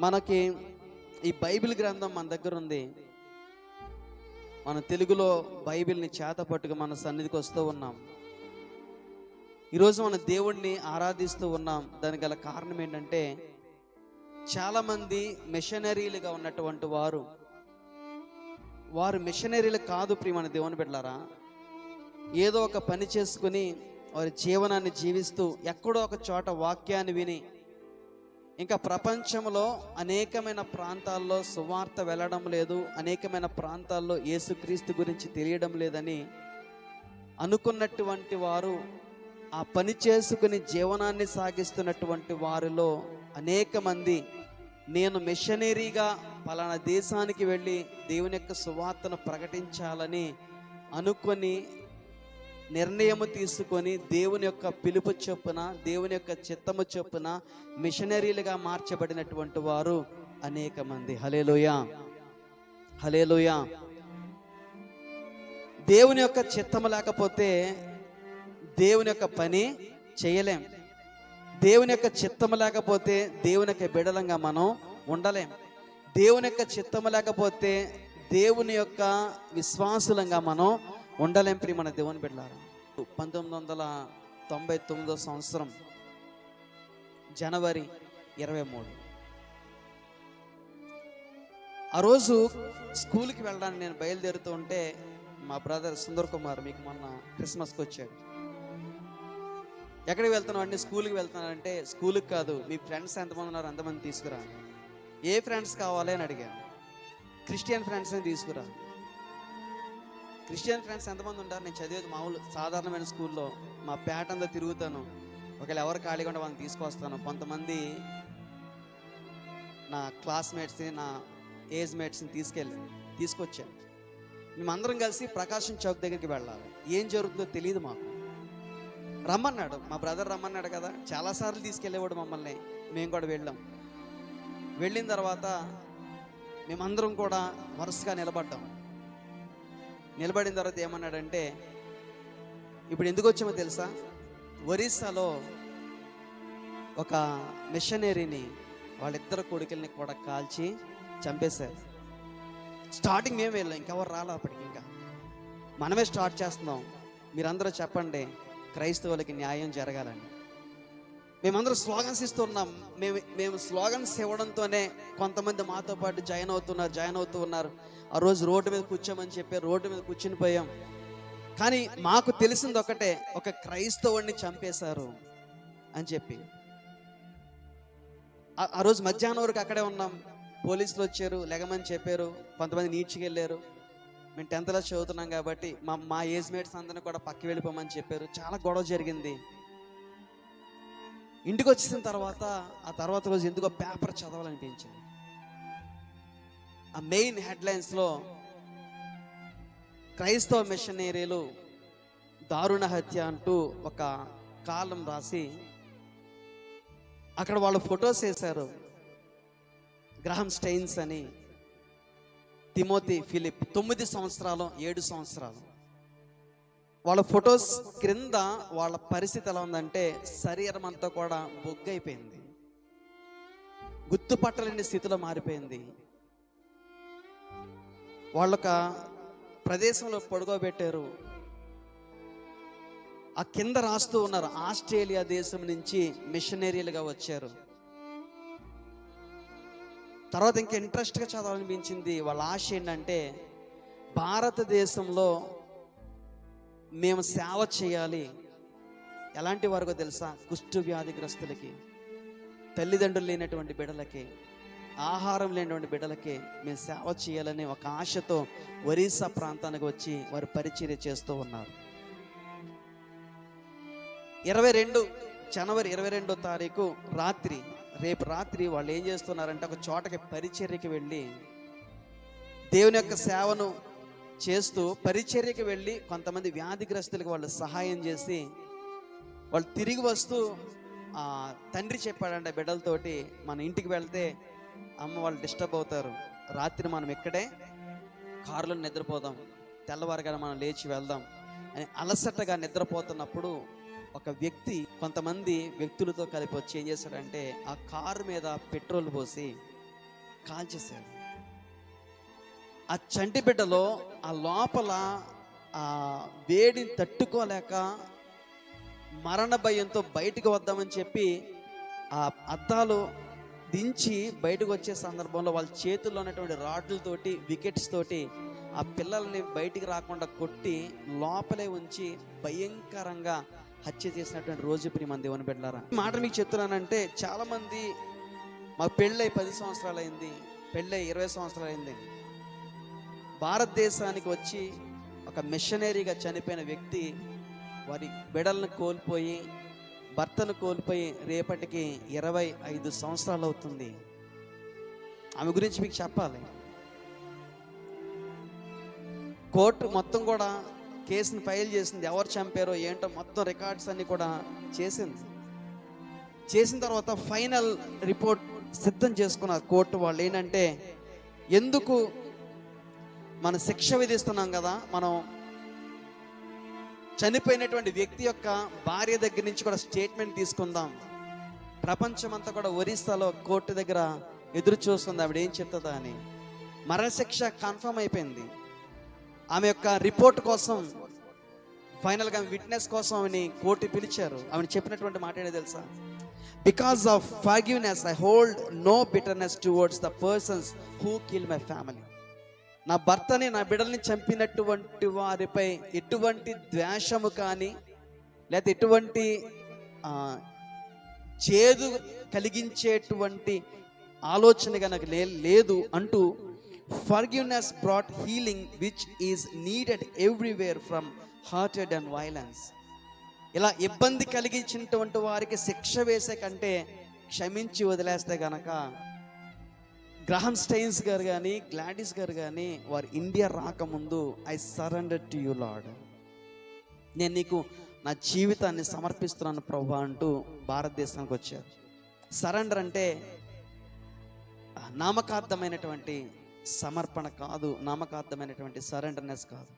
మనకి ఈ బైబిల్ గ్రంథం మన దగ్గర ఉంది. మన తెలుగులో బైబిల్ని చేత పట్టుకు మన సన్నిధికి వస్తూ ఉన్నాం. ఈరోజు మన దేవుణ్ణి ఆరాధిస్తూ ఉన్నాం. దానికి గల కారణం ఏంటంటే చాలామంది మిషనరీలుగా ఉన్నటువంటి వారు వారు మిషనరీలు కాదు ప్రియమైన దేవుని బిడ్డలారా. ఏదో ఒక పని చేసుకుని వారి జీవనాన్ని జీవిస్తూ ఎక్కడో ఒక చోట వాక్యాన్ని విని ఇంకా ప్రపంచంలో అనేకమైన ప్రాంతాల్లో సువార్త వెళ్ళడం లేదు అనేకమైన ప్రాంతాల్లో యేసుక్రీస్తు గురించి తెలియడం లేదని అనుకున్నటువంటి వారు ఆ పని చేసుకుని జీవనాన్ని సాగిస్తున్నటువంటి వారిలో అనేక మంది నేను మిషనరీగా పలానా దేశానికి వెళ్ళి దేవుని యొక్క సువార్తను ప్రకటించాలని అనుకొని నిర్ణయము తీసుకొని దేవుని యొక్క పిలుపు చొప్పున దేవుని యొక్క చిత్తము చొప్పున మిషనరీలుగా మార్చబడినటువంటి వారు అనేక మంది. హలేలోయ హలేలోయ దేవుని యొక్క చిత్తము లేకపోతే దేవుని యొక్క పని చేయలేం. దేవుని యొక్క చిత్తము లేకపోతే దేవుని యొక్క బిడలంగా మనం ఉండలేం. దేవుని యొక్క చిత్తము లేకపోతే దేవుని యొక్క విశ్వాసులంగా మనం ఉండలేం ప్రియ మన దేవుని బిడ్డారా పంతొమ్మిది వందల తొంభై తొమ్మిదో సంవత్సరం జనవరి ఇరవై మూడు. ఆ రోజు స్కూల్కి వెళ్ళడానికి నేను బయలుదేరుతూ ఉంటే మా బ్రదర్ సుందర్ కుమార్ మీకు మొన్న క్రిస్మస్కి వచ్చాడు. ఎక్కడికి వెళ్తున్నావు అండి? స్కూల్కి వెళ్తున్నానంటే స్కూల్కి కాదు మీ ఫ్రెండ్స్ ఎంతమంది ఉన్నారు అంతమంది తీసుకురా. ఏ ఫ్రెండ్స్ కావాలి? అని అడిగాను. క్రిస్టియన్ ఫ్రెండ్స్ని తీసుకురా. క్రిస్టియన్ ఫ్రెండ్స్ ఎంతమంది ఉంటారు? నేను చదివేది మామూలు సాధారణమైన స్కూల్లో. మా పేట అంతా తిరుగుతాను. ఒకవేళ ఎవరు ఖాళీగా ఉంటే వాళ్ళని తీసుకొస్తాను. కొంతమంది నా క్లాస్మేట్స్ని నా ఏజ్ మేట్స్ని తీసుకెళ్ళి తీసుకొచ్చాను మేమందరం కలిసి ప్రకాశం చౌక్ దగ్గరికి వెళ్ళాలి. ఏం జరుగుతుందో తెలియదు మాకు. రమ్మన్నాడు. మా బ్రదర్ రమ్మన్నాడు కదా. చాలాసార్లు తీసుకెళ్ళేవాడు మమ్మల్ని. మేము కూడా వెళ్ళాం. వెళ్ళిన తర్వాత మేమందరం కూడా వరుసగా నిలబడ్డాం. నిలబడిన తర్వాత ఏమన్నాడంటే ఇప్పుడు ఎందుకు వచ్చామో తెలుసా? ఒరిస్సాలో ఒక మిషనరీని వాళ్ళిద్దరు కొడుకుల్ని కూడా కాల్చి చంపేశారు. స్టార్టింగ్ మేము వెళ్ళాం ఇంకెవరు రాలే అప్పటికి ఇంకా. మనమే స్టార్ట్ చేస్తున్నాం. మీరందరూ చెప్పండి క్రైస్తవులకి న్యాయం జరగాలని. మేమందరూ స్లోగన్స్ ఇస్తున్నాం మేము మేము స్లోగన్స్ ఇవ్వడంతోనే కొంతమంది మాతో పాటు జాయిన్ అవుతున్నారు జాయిన్ అవుతూ ఉన్నారు. ఆ రోజు రోడ్డు మీద కూర్చోమని చెప్పి రోడ్డు మీద కూర్చుని పోయాం. కానీ మాకు తెలిసింది ఒకటే ఒక క్రైస్తవుడిని చంపేశారు అని చెప్పి. ఆ- రోజు మధ్యాహ్నం వరకు అక్కడే ఉన్నాం. పోలీసులు వచ్చారు లెగమని చెప్పారు కొంతమంది నీడ్చికి వెళ్ళారు. మేము టెన్త్లో చదువుతున్నాం కాబట్టి మా మా ఏజ్ మేట్స్ అందరిని కూడా పక్కకి వెళ్ళిపోమని చెప్పారు. చాలా గొడవ జరిగింది. ఇంటికి వచ్చిన తర్వాత ఆ తర్వాత రోజు ఎందుకో పేపర్ చదవాలనిపించింది. ఆ మెయిన్ హెడ్లైన్స్లో క్రైస్తవ మిషనరీలు దారుణ హత్య అంటూ ఒక కాలం రాసి అక్కడ వాళ్ళు ఫొటోస్ వేశారు. గ్రహం స్టైన్స్ అని. తిమోతి ఫిలిప్ తొమ్మిది సంవత్సరాలు ఏడు సంవత్సరాలు. వాళ్ళ ఫొటోస్ క్రింద వాళ్ళ పరిస్థితి ఎలా ఉందంటే శరీరం అంతా కూడా బొగ్గైపోయింది. గుర్తుపట్టలేని స్థితిలో మారిపోయింది. వాళ్ళొక ప్రదేశంలో పడుకోబెట్టారు. ఆ కింద రాస్తూ ఉన్నారు ఆస్ట్రేలియా దేశం నుంచి మిషనరీలుగా వచ్చారు. తర్వాత ఇంకా ఇంట్రెస్ట్గా చదవాలనిపించింది వాళ్ళ ఆశ ఏంటంటే భారతదేశంలో మేము సేవ చేయాలి. ఎలాంటి వారికో తెలుసా? కుష్టు వ్యాధిగ్రస్తులకి తల్లిదండ్రులు లేనటువంటి బిడ్డలకి. ఆహారం లేనటువంటి బిడ్డలకి మేము సేవ చేయాలనే ఒక ఆశతో ఒరిస్సా ప్రాంతానికి వచ్చి వారు పరిచర్య చేస్తూ ఉన్నారు. ఇరవై రెండు జనవరి ఇరవై రెండో తారీఖు రాత్రి రేపు రాత్రి వాళ్ళు ఏం చేస్తున్నారంటే ఒక చోటకి పరిచర్యకి వెళ్ళి దేవుని యొక్క సేవను చేస్తూ పరిచర్యకి వెళ్ళి కొంతమంది వ్యాధిగ్రస్తులకు వాళ్ళు సహాయం చేసి వాళ్ళు తిరిగి వస్తూ ఆ తండ్రి చెప్పాడంట బిడ్డలతోటి మన ఇంటికి వెళ్తే అమ్మ వాళ్ళు డిస్టర్బ్ అవుతారు. రాత్రి మనం ఇక్కడే కారులో నిద్రపోదాం. తెల్లవారుగా మనం లేచి వెళ్దాం అని అలసటగా నిద్రపోతున్నప్పుడు ఒక వ్యక్తి కొంతమంది వ్యక్తులతో కలిపి వచ్చి ఏం చేశాడంటే ఆ కారు మీద పెట్రోల్ పోసి కాల్చేశాడు ఆ చంటి బిడ్డలో ఆ లోపల ఆ వేడిని తట్టుకోలేక మరణ భయంతో బయటికి వద్దామని చెప్పి ఆ అద్దాలు దించి బయటకు వచ్చే సందర్భంలో వాళ్ళ చేతుల్లో ఉన్నటువంటి రాడ్లతోటి వికెట్స్ తోటి ఆ పిల్లల్ని బయటికి రాకుండా కొట్టి లోపలే ఉంచి భయంకరంగా హత్య చేసినటువంటి రోజు ప్రియమ దేవుని పెట్టారా మాట మీకు చెప్తున్నానంటే చాలామంది మాకు పెళ్ళై పది సంవత్సరాలు అయింది పెళ్ళై ఇరవై సంవత్సరాలు అయింది భారతదేశానికి వచ్చి ఒక మిషనరీగా చనిపోయిన వ్యక్తి వారి బిడల్ని కోల్పోయి భర్తను కోల్పోయి రేపటికి ఇరవై ఐదు సంవత్సరాలు అవుతుంది. ఆమె గురించి మీకు చెప్పాలి. కోర్టు మొత్తం కూడా కేసుని ఫైల్ చేసింది. ఎవరు చంపారో ఏంటో మొత్తం రికార్డ్స్ అన్ని కూడా చేసింది. చేసిన తర్వాత ఫైనల్ రిపోర్ట్ సిద్ధం చేసుకున్నారు కోర్టు వాళ్ళు. ఏంటంటే ఎందుకు మన శిక్ష విధిస్తున్నాం కదా మనం చనిపోయినటువంటి వ్యక్తి యొక్క భార్య దగ్గర నుంచి కూడా స్టేట్మెంట్ తీసుకుందాం. ప్రపంచమంతా కూడా ఒరిస్సాలో కోర్టు దగ్గర ఎదురు చూస్తుంది. ఆవిడ ఏం చెప్తుందా అని. మరణశిక్ష కన్ఫర్మ్ అయిపోయింది. ఆమె యొక్క రిపోర్ట్ కోసం ఫైనల్గా విట్నెస్ కోసం ఆమెని కోర్టు పిలిచారు. ఆమె చెప్పినటువంటి మాట ఏంటో తెలుసా? Because of forgiveness I hold no bitterness towards the persons who kill my family నా భర్తని నా బిడ్డల్ని చంపినటువంటి వారిపై ఎటువంటి ద్వేషము కానీ లేదా ఎటువంటి చేదు కలిగించేటువంటి ఆలోచనగా నాకు లే లేదు అంటూ forgiveness brought healing which is needed everywhere from hearted and violence ఇలా ఇబ్బంది కలిగించినటువంటి వారికి శిక్ష వేసే కంటే క్షమించి వదిలేస్తే గనక గ్రహం స్టైన్స్ గారు కానీ గ్లాడిస్ గారు కానీ వారు ఇండియా రాకముందు I surrender to you Lord నేను నీకు నా జీవితాన్ని సమర్పిస్తున్నాను ప్రభు అంటూ భారతదేశానికి వచ్చారు. సరెండర్ అంటే నామకార్థమైనటువంటి సమర్పణ కాదు నామకార్థమైనటువంటి సరెండర్నెస్ కాదు.